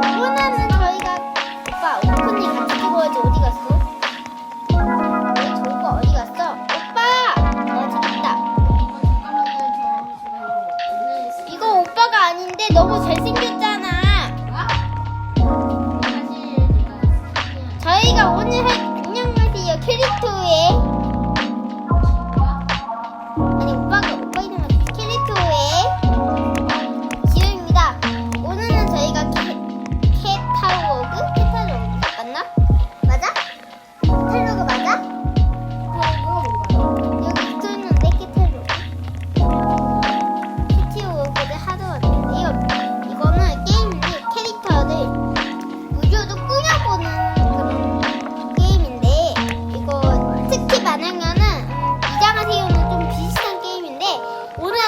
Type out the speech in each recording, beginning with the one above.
뿌는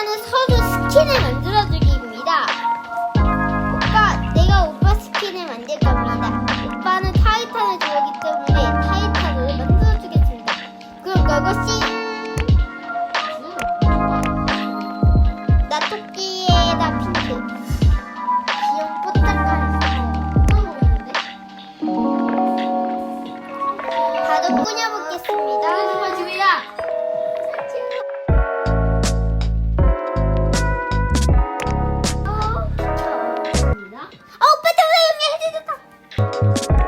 오빠는 서로 스킨을 만들어주기입니다. 오빠, 내가 오빠 스킨을 만들 겁니다. 오빠는 타이탄을 좋아하기 때문에 타이탄을 만들어주겠습니다. 그럼 그것이 아 오빠 때문에 여기 해졌다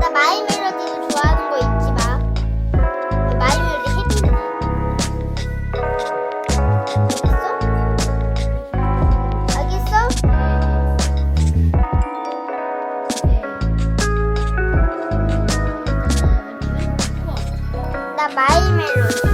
나 마이 멜로디도 좋아하는 거 잊지 마. 마이 멜로디 해피잖아. 알겠어? 알겠어? 나 마이 멜로디.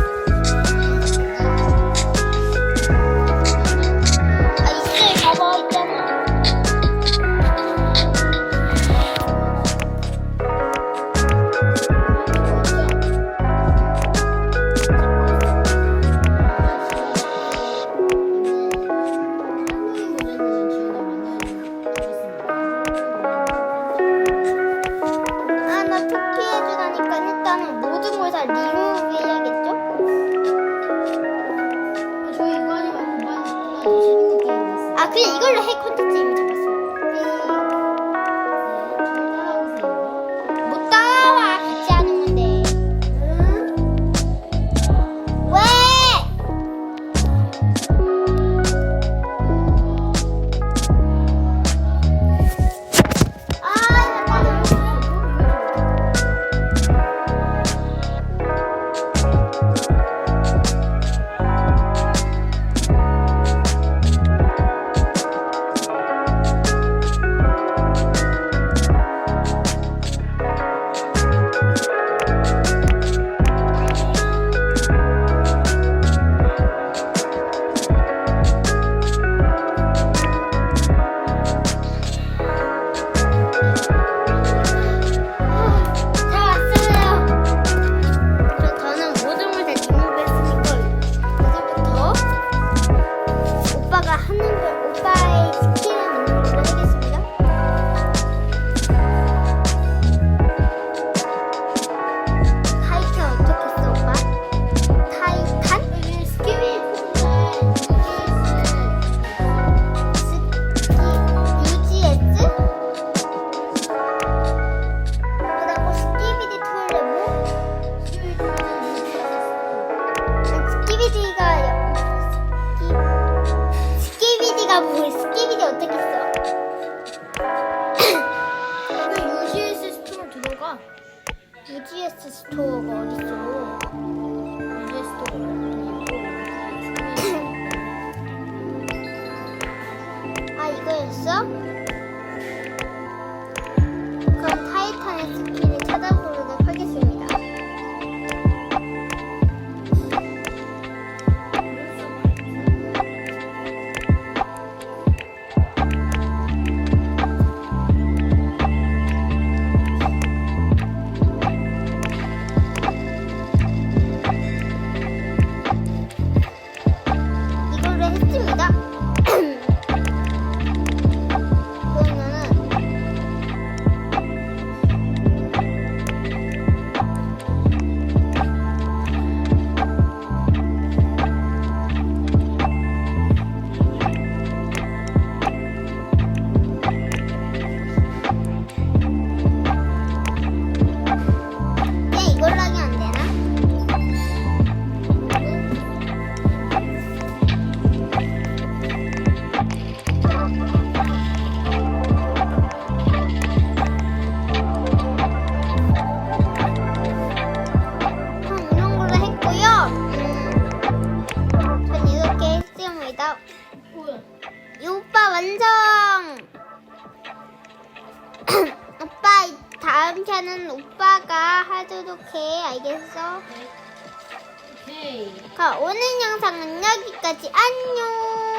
어떻겠어? 여기 UGS 스토어 들어가. UGS 스토어가 어딨어? UGS 스토어. 아, 이거였어? 오빠가 하도록 해. 알겠어? 오케이. 오늘 영상은 여기까지. 안녕.